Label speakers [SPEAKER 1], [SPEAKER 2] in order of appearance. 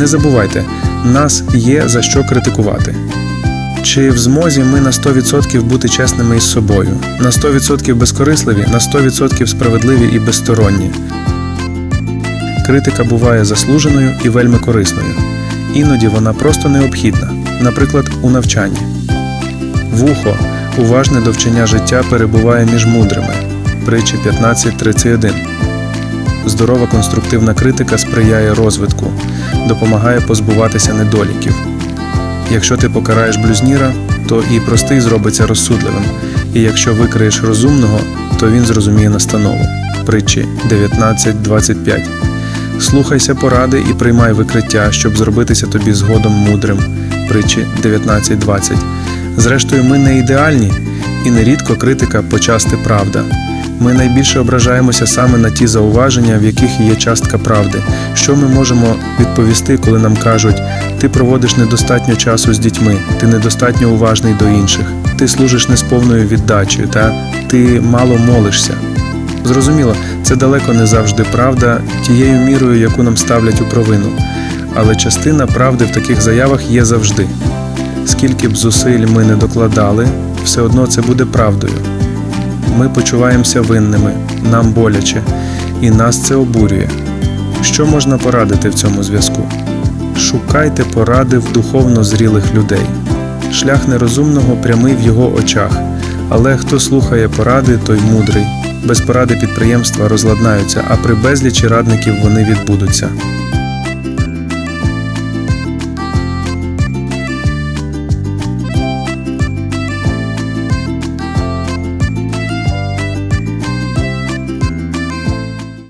[SPEAKER 1] Не забувайте, нас є за що критикувати. Чи в змозі ми на 100% бути чесними із собою, на 100% безкорисливі, на 100% справедливі і безсторонні. Критика буває заслуженою і вельми корисною. Іноді вона просто необхідна, наприклад, у навчанні. Вухо, уважне до вчення життя перебуває між мудрими. Притчі 15.31. Здорова конструктивна критика сприяє розвитку, допомагає позбуватися недоліків. Якщо ти покараєш блюзніра, то і простий зробиться розсудливим, і якщо викриєш розумного, то він зрозуміє настанову. Притчі 19.25. Слухайся поради і приймай викриття, щоб зробитися тобі згодом мудрим. Притчі 19.20. Зрештою, ми не ідеальні, і нерідко критика почасти правда. Ми найбільше ображаємося саме на ті зауваження, в яких є частка правди. Що ми можемо відповісти, коли нам кажуть, ти проводиш недостатньо часу з дітьми, ти недостатньо уважний до інших, ти служиш не з повною віддачею, та ти мало молишся. Зрозуміло, це далеко не завжди правда тією мірою, яку нам ставлять у провину. Але частина правди в таких заявах є завжди. Скільки б зусиль ми не докладали, все одно це буде правдою. Ми почуваємося винними, нам боляче, і нас це обурює. Що можна порадити в цьому зв'язку? Шукайте поради в духовно зрілих людей. Шлях нерозумного прямий в його очах, але хто слухає поради, той мудрий. Без поради підприємства розладнаються, а при безлічі радників вони відбудуться.